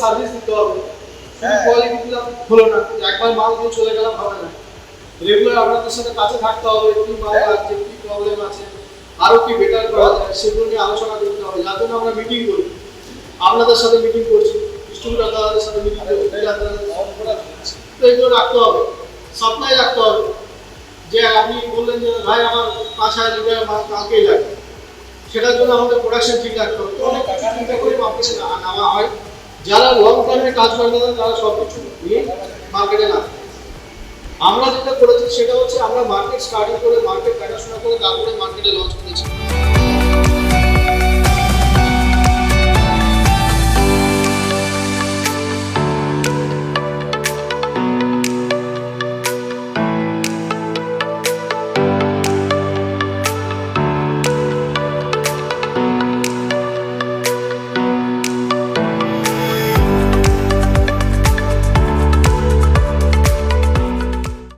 Service দিতে হবে। হ্যাঁ। কোয়ালিটি দিলাম হলো না একবার মাল দিয়ে চলে গেলাম হবে না। রেগুলার আপনাদের সাথে কাছে থাকতে হবে কি মাল হ্যাঁ। আছে কি প্রবলেম আছে আরও কি বেটার করা যায় সেগুলো নিয়ে আলোচনা করতে হবে। যার জন্য আমরা মিটিং করি। আপনাদের সাথে মিটিং করছি স্টুডেন্ট দাদাদের সাথে মিটিং করি দাদাদের সাথে তো এগুলো রাখতে হবে। সাপ্লাই রাখতে হবে। যে আপনি বললেন যে ভাই আমার পাঁচ হাজার লিটার মাল কালকেই লাগবে। সেটার জন্য আমাদের প্রোডাকশন ঠিক রাখতে হবে। অনেক কিছু চিন্তা করে মার্কেটে নামা হয়। যারা লং টার্মে কাজ করে তাদের তারা সব কিছু নিয়ে মার্কেটে না আমরা যেটা করেছি সেটা হচ্ছে আমরা মার্কেট স্টাডি করে মার্কেট দেখাশোনা করে তারপরে মার্কেটে লঞ্চ করেছি।